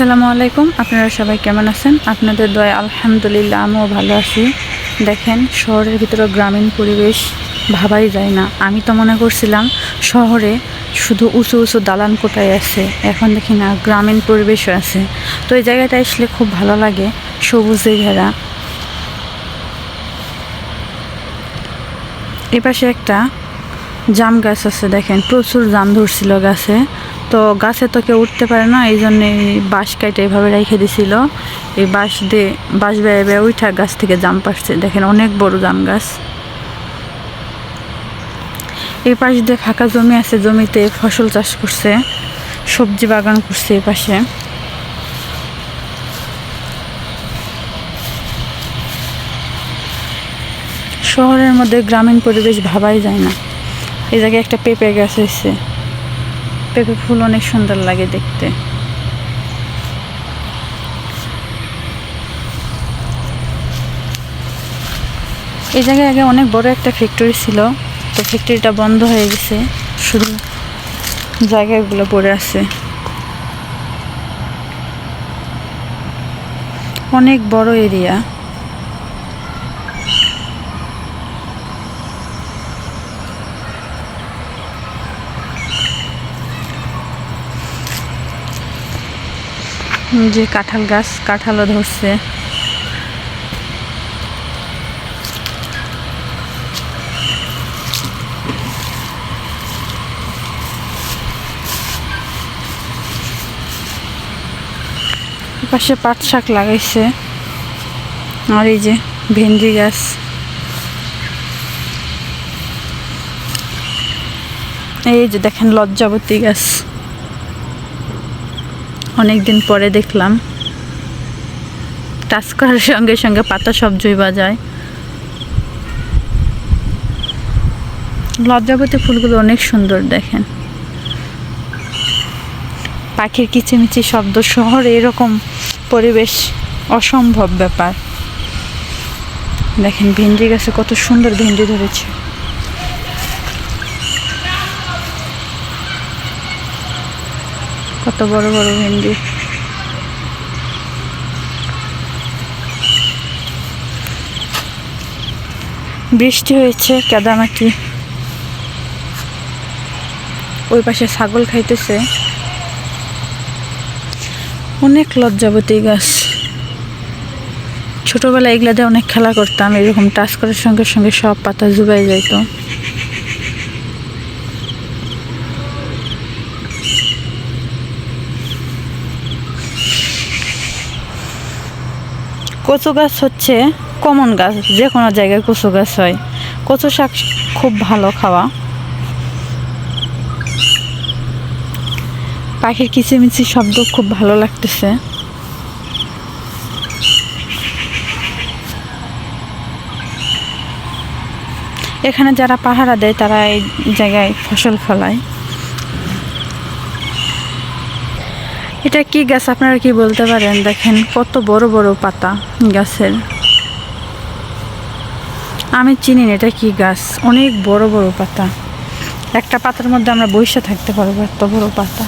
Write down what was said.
আসসালামু আলাইকুম। আপনারা সবাই কেমন আছেন? আপনাদের দয়া আলহামদুলিল্লাহ আমিও ভালো আছি। দেখেন, শহরের ভিতরে গ্রামীণ পরিবেশ ভাবাই যায় না। আমি তো মনে করছিলাম শহরে শুধু উঁচু উঁচু দালান কোটায় আছে। এখন দেখি না, গ্রামীণ পরিবেশও আছে। তো এই জায়গাটা আসলে খুব ভালো লাগে, সবুজে ঘেরা। এপাশে একটা জাম গাছ আছে, দেখেন, প্রচুর জাম ধরছিল গাছে। তো গাছে তো কেউ উঠতে পারে না, এই জন্য বাঁশ কাইটে এভাবে রেখে দিছিল। এই বাঁশ দিয়ে, বাঁশ বেয়ে বেয়ে উঠা গাছ থেকে জাম পাচ্ছে দেখেন অনেক বড় জাম গাছ। এই পাশ দিয়ে ফাঁকা জমি আছে, জমিতে ফসল চাষ করছে, সবজি বাগান করছে এই পাশে। শহরের মধ্যে গ্রামীণ পরিবেশ ভাবাই যায় না। এই জায়গায় একটা পেঁপে গাছ হয়েছে। পেঁপে ফুল অনেক সুন্দর লাগে দেখতে। এই জায়গায় আগে অনেক বড় একটা ফ্যাক্টরি ছিল, তো ফ্যাক্টরিটা বন্ধ হয়ে গেছে, শুধু জায়গাগুলো পড়ে আছে। অনেক বড় এরিয়া যে কাঁঠাল গাছ, কাঁঠালও ধরছে। পাশে পাট শাক লাগাইছে। আর এই যে ভেন্ডি গাছ। এই যে দেখেন লজ্জাবতী গাছ। অনেক দিন পরে দেখলাম। টাচ করার সঙ্গে সঙ্গে পাতা সব জৈবা যায় লজ্জাবতী ফুলগুলো অনেক সুন্দর দেখেন। পাখির কিচিমিচি শব্দ শহরে এরকম পরিবেশ অসম্ভব ব্যাপার। দেখেন ভেন্ডি গাছে কত সুন্দর ভেন্ডি ধরেছে। কত বড় বড় ভেন্ডি। বৃষ্টি হয়েছে কাদামাটি ওই পাশে ছাগল খাইতেছে। অনেক লজ্জাবতী গাছ। ছোটবেলায় এগুলা দিয়ে অনেক খেলা করতাম, এরকম টাচ করার সঙ্গে সঙ্গে সব পাতা জুবাই যাইতো। কচু গাছ হচ্ছে কমন গাছ যে কোনো জায়গায় কচু গাছ হয়। কচু শাক খুব ভালো খাওয়া। পাখির কিচিমিচি শব্দ খুব ভালো লাগতেছে। এখানে যারা পাহারা দেয়, তারা এই জায়গায় ফসল ফলায়। এটা কি গাছ? আপনারা কি বলতে পারেন? দেখেন, কত বড় বড় পাতা গাছের। আমি চিনি না এটা কি গাছ। অনেক বড় বড় পাতা। একটা পাতার মধ্যে আমরা বৈশা থাকতে পারব, এত বড় পাতা।